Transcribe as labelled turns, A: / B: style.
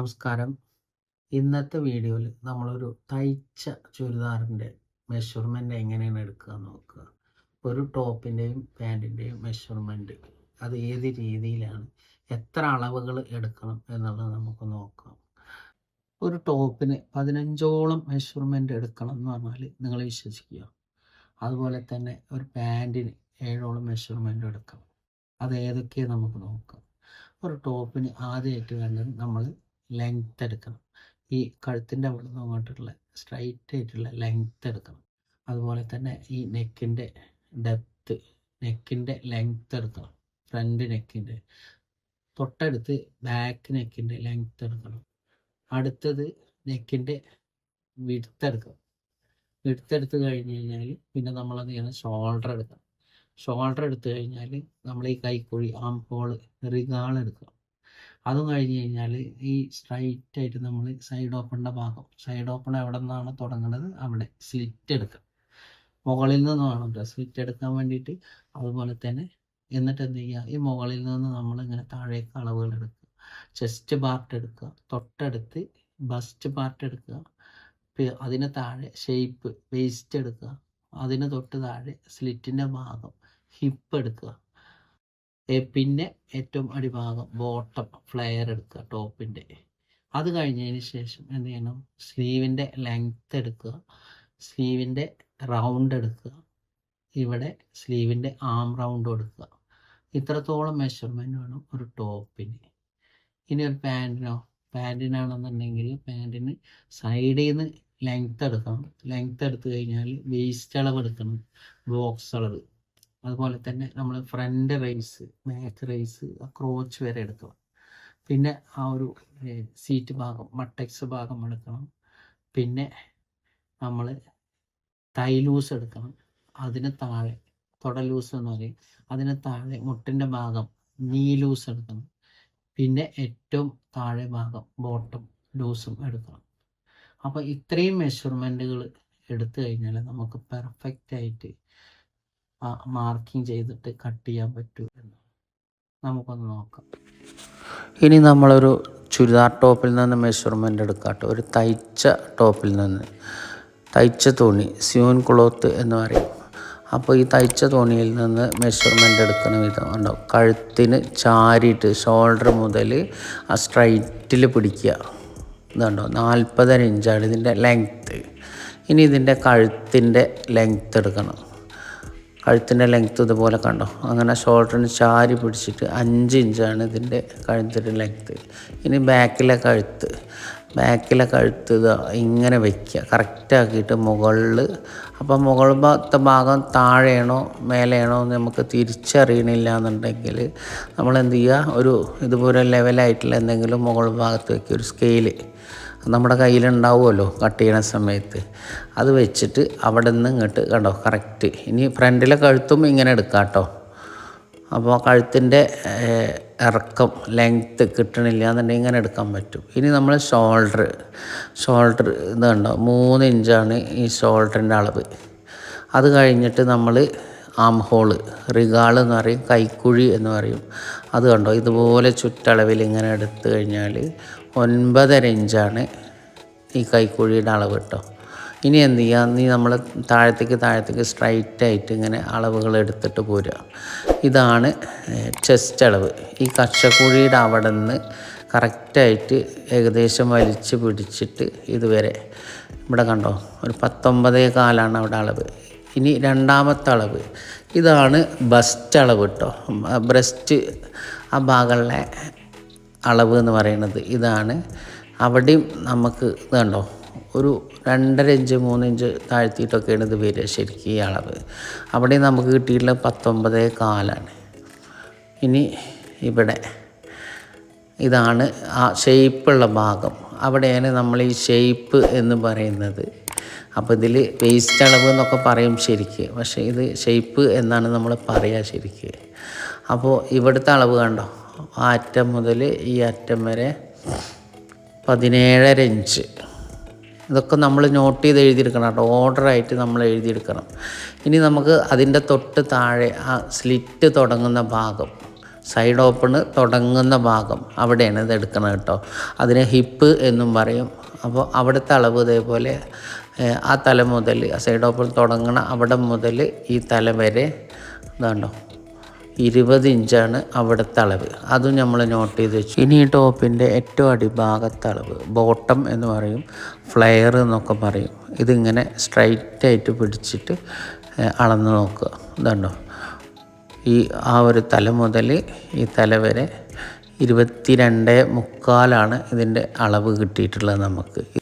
A: നമസ്കാരം. ഇന്നത്തെ വീഡിയോയിൽ നമ്മളൊരു തയ്ച്ച ചുരിദാറിന്റെ മെഷർമെന്റ് എങ്ങനെയാണ് എടുക്കുക എന്ന് നോക്കുക. ഒരു ടോപ്പിന്റെയും പാന്റിന്റെയും മെഷർമെന്റ് അത് ഏത് രീതിയിലാണ് എത്ര അളവുകൾ എടുക്കണം എന്നുള്ളത് നമുക്ക് നോക്കാം. ഒരു ടോപ്പിന് പതിനഞ്ചോളം മെഷർമെന്റ് എടുക്കണം എന്ന് പറഞ്ഞാൽ നിങ്ങൾ വിശ്വസിക്കുക. അതുപോലെ തന്നെ ഒരു പാന്റിന് ഏഴോളം മെഷർമെന്റ് എടുക്കണം. അത് ഏതൊക്കെയാണ് നമുക്ക് നോക്കാം. ഒരു ടോപ്പിന് ആദ്യമായിട്ട് വേണ്ടത് നമ്മൾ ലെങ്ത് എടുക്കണം. ഈ കഴുത്തിന്റെ അവിടെ നിന്ന് അങ്ങോട്ടുള്ള സ്ട്രൈറ്റ് ആയിട്ടുള്ള ലെങ്ത് എടുക്കണം. അതുപോലെ തന്നെ ഈ നെക്കിന്റെ ഡെപ്ത്ത് നെക്കിന്റെ ലെങ്ത് എടുക്കണം. ഫ്രണ്ട് നെക്കിന്റെ തൊട്ടടുത്ത് ബാക്ക് നെക്കിന്റെ ലെങ്ത് എടുക്കണം. അടുത്തത് നെക്കിന്റെ വിടുത്തെടുക്കണം വിടുത്തെടുത്ത് കഴിഞ്ഞ് കഴിഞ്ഞാൽ പിന്നെ നമ്മളത് ചെയ്യണം ഷോൾഡർ എടുക്കണം. ഷോൾഡർ എടുത്തു കഴിഞ്ഞാൽ നമ്മൾ ഈ കൈക്കുഴി ആം ഹോൾ റിഗാൾ എടുക്കണം. അതും കഴിഞ്ഞ് കഴിഞ്ഞാൽ ഈ സ്ട്രൈറ്റ് ആയിട്ട് നമ്മൾ സൈഡ് ഓപ്പണിന്റെ ഭാഗം. സൈഡ് ഓപ്പൺ എവിടെ നിന്നാണ് തുടങ്ങുന്നത് അവിടെ സ്ലിറ്റ് എടുക്കുക. മുകളിൽ നിന്ന് വേണം സ്ലിറ്റ് എടുക്കാൻ വേണ്ടിയിട്ട്. അതുപോലെ തന്നെ എന്നിട്ട് എന്ത് ചെയ്യുക? ഈ മുകളിൽ നിന്ന് നമ്മൾ ഇങ്ങനെ താഴേക്ക് അളവുകൾ എടുക്കുക. ചെസ്റ്റ് പാർട്ട് എടുക്കുക. തൊട്ടടുത്ത് ബസ്റ്റ് പാർട്ട് എടുക്കുക. അതിന് താഴെ ഷേപ്പ് വേസ്റ്റ് എടുക്കുക. അതിന് തൊട്ട് താഴെ സ്ലിറ്റിന്റെ ഭാഗം ഹിപ്പ് എടുക്കുക. പിന്നെ ഏറ്റവും അടിഭാഗം ബോട്ടം ഫ്ലെയർ എടുക്കുക ടോപ്പിന്റെ അത് കഴിഞ്ഞതിന് ശേഷം എന്ത് ചെയ്യണം? സ്ലീവിന്റെ ലെങ്ത് എടുക്കുക. സ്ലീവിന്റെ റൗണ്ട് എടുക്കുക. ഇവിടെ സ്ലീവിന്റെ ആം റൗണ്ട് എടുക്കുക ഇത്രത്തോളം മെഷർമെന്റ് വേണം ഒരു ടോപ്പിന് ഇനി ഒരു പാന്റിനോ പാന്റിനാണെന്നുണ്ടെങ്കിൽ പാന്റിന് സൈഡിൽ നിന്ന് ലെങ്ത് എടുക്കണം. ലെങ്ത് എടുത്തു കഴിഞ്ഞാൽ വേസ്റ്റ് അളവ് എടുക്കണം. ബോക്സ് അളവ്. അതുപോലെ തന്നെ നമ്മൾ front rise back rise crotch വരെ എടുക്കണം. പിന്നെ ആ ഒരു സീറ്റ് ഭാഗം മട്ടക്സ് ഭാഗം എടുക്കണം. പിന്നെ നമ്മൾ തൈ ലൂസ് എടുക്കണം. അതിന് താഴെ തുട ലൂസ് എന്ന് പറയും. അതിന് താഴെ മുട്ടിന്റെ ഭാഗം നീ ലൂസ് എടുക്കണം. പിന്നെ ഏറ്റവും താഴെ ഭാഗം ബോട്ടം ലൂസും എടുക്കണം. അപ്പോൾ ഇത്രയും മെഷർമെന്റുകൾ എടുത്തു കഴിഞ്ഞാൽ നമുക്ക് പെർഫെക്റ്റ് ആയിട്ട് മാർക്കിംഗ് ചെയ്തിട്ട് കട്ട് ചെയ്യാൻ പറ്റൂ എന്ന്. നമുക്കൊന്ന് നോക്കാം. ഇനി നമ്മളൊരു ചുരിദാർ ടോപ്പിൽ നിന്ന് മെഷർമെന്റ് എടുക്കാട്ടോ ഒരു തയ്ച്ച ടോപ്പിൽ നിന്ന്. തയ്ച്ച തുണി സ്യൂൻ ക്ലോത്ത് എന്ന് പറയും. അപ്പോൾ ഈ തയ്ച്ച തുണിയിൽ നിന്ന് മെഷർമെന്റ് എടുക്കുന്ന വിധം ഉണ്ടാവും കഴുത്തിന് ചാരിയിട്ട് ഷോൾഡർ മുതൽ ആ സ്ട്രൈറ്റിൽ പിടിക്കുക. ഇതുണ്ടോ? നാൽപ്പതര ഇഞ്ചാണ് ഇതിന്റെ ലെങ്ത്ത് ഇനി ഇതിന്റെ കഴുത്തിന്റെ ലെങ്ത്ത് എടുക്കണം. കഴുത്തിന്റെ ലെങ്ത്ത് ഇതുപോലെ കണ്ടോ? അങ്ങനെ ഷോൾഡറിന് ചാരി പിടിച്ചിട്ട് അഞ്ച് ഇഞ്ചാണ് ഇതിന്റെ കഴുത്തിന്റെ ലെങ്ത്ത് ഇനി ബാക്കിലെ കഴുത്ത്. ബാക്കിലെ കഴുത്ത് ഇങ്ങനെ വയ്ക്കുക. കറക്റ്റാക്കിയിട്ട് മുകളിൽ അപ്പോൾ മുകൾ ഭാഗത്തെ ഭാഗം താഴെയാണോ മേലെയാണോ എന്ന് നമുക്ക് തിരിച്ചറിയണില്ല എന്നുണ്ടെങ്കിൽ നമ്മൾ എന്ത് ചെയ്യുക? ഒരു ഇതുപോലെ ലെവലായിട്ടുള്ള എന്തെങ്കിലും മുകൾ ഭാഗത്ത് വയ്ക്കുക ഒരു സ്കെയിൽ നമ്മുടെ കയ്യിലുണ്ടാവുമല്ലോ കട്ട് ചെയ്യണ സമയത്ത്. അത് വെച്ചിട്ട് അവിടെ നിന്ന് ഇങ്ങോട്ട് കണ്ടോ കറക്റ്റ് ഇനി ഫ്രണ്ടിലെ കഴുത്തും ഇങ്ങനെ എടുക്കാം കേട്ടോ. അപ്പോൾ കഴുത്തിന്റെ ഇറക്കം ലെങ്ത്ത് കിട്ടണില്ല എന്നുണ്ടെങ്കിൽ ഇങ്ങനെ എടുക്കാൻ പറ്റും. ഇനി നമ്മൾ ഷോൾഡർ ഷോൾഡർ ഇത് കണ്ടോ മൂന്ന് ഇഞ്ചാണ് ഈ ഷോൾഡറിന്റെ അളവ്. അത് കഴിഞ്ഞിട്ട് നമ്മൾ ആം ഹോൾ റിഗാൾ എന്ന് പറയും കൈക്കുഴി എന്ന് പറയും. അത് കണ്ടോ ഇതുപോലെ ചുറ്റളവിൽ ഇങ്ങനെ എടുത്തു കഴിഞ്ഞാൽ ഒൻപതര ഇഞ്ചാണ് ഈ കൈക്കുഴിയുടെ അളവ് കേട്ടോ. ഇനി എന്ത് ചെയ്യുക നീ നമ്മൾ താഴത്തേക്ക് താഴത്തേക്ക് സ്ട്രൈറ്റ് ആയിട്ട് ഇങ്ങനെ അളവുകൾ എടുത്തിട്ട് പോരുക. ഇതാണ് ചെസ്റ്റ് അളവ്. ഈ കച്ചക്കുഴിയുടെ അവിടെ നിന്ന് കറക്റ്റായിട്ട് ഏകദേശം വലിച്ച് പിടിച്ചിട്ട് ഇതുവരെ. ഇവിടെ കണ്ടോ? ഒരു പത്തൊമ്പതേ കാലാണ് അവിടെ അളവ്. ഇനി രണ്ടാമത്തെ അളവ്. ഇതാണ് ബസ്റ്റ് അളവ് കേട്ടോ. ബ്രസ്റ്റ് ആ ഭാഗങ്ങളിലെ അളവ് എന്ന് പറയുന്നത് ഇതാണ്. അവിടെയും നമുക്ക് ഇതുണ്ടോ ഒരു രണ്ടര ഇഞ്ച് മൂന്ന് ഇഞ്ച് താഴ്ത്തിയിട്ടൊക്കെയാണ് ഇത് വരിക ശരിക്കും ഈ അളവ്. അവിടെ നമുക്ക് കിട്ടിയിട്ടുള്ള പത്തൊമ്പതേ കാലാണ്. ഇനി ഇവിടെ ഇതാണ് ആ ഷേപ്പുള്ള ഭാഗം. അവിടെയാണ് നമ്മൾ ഈ ഷേപ്പ് എന്ന് പറയുന്നത്. അപ്പോൾ ഇതിൽ വേസ്റ്റ് അളവ് എന്നൊക്കെ പറയും ശരിക്ക്. പക്ഷേ ഇത് ഷേപ്പ് എന്നാണ് നമ്മൾ പറയുക ശരിക്ക്. അപ്പോൾ ഇവിടുത്തെ അളവ് കണ്ടോ ആ അറ്റം മുതൽ ഈ അറ്റം വരെ പതിനേഴര ഇഞ്ച്. ഇതൊക്കെ നമ്മൾ നോട്ട് ചെയ്ത് എഴുതിയെടുക്കണം കേട്ടോ. ഓർഡറായിട്ട് നമ്മൾ എഴുതിയെടുക്കണം. ഇനി നമുക്ക് അതിന്റെ തൊട്ട് താഴെ ആ സ്ലിറ്റ് തുടങ്ങുന്ന ഭാഗം സൈഡ് ഓപ്പണ് തുടങ്ങുന്ന ഭാഗം അവിടെയാണ് ഇത് എടുക്കണം കേട്ടോ. അതിനെ ഹിപ്പ് എന്നും പറയും. അപ്പോൾ അവിടുത്തെ അളവ് ഇതേപോലെ ആ തല മുതൽ സൈഡ് ഓപ്പൺ തുടങ്ങണ അവിടെ മുതൽ ഈ തല വരെ ഇതാണ്ടോ. ഇരുപത് ഇഞ്ചാണ് അവിടുത്തെ അളവ്. അതും നമ്മൾ നോട്ട് ചെയ്ത് വെച്ചു. ഇനി ടോപ്പിന്റെ ഏറ്റവും അടിഭാഗത്തെ അളവ് ബോട്ടം എന്ന് പറയും ഫ്ലെയർ എന്നൊക്കെ പറയും. ഇതിങ്ങനെ സ്ട്രൈറ്റ് ആയിട്ട് പിടിച്ചിട്ട് അളന്ന് നോക്കുക. ഇതുണ്ടോ? ഈ ആ ഒരു തല മുതൽ ഈ തല വരെ ഇരുപത്തി രണ്ട് മുക്കാലാണ് ഇതിന്റെ അളവ് കിട്ടിയിട്ടുള്ളത് നമുക്ക്.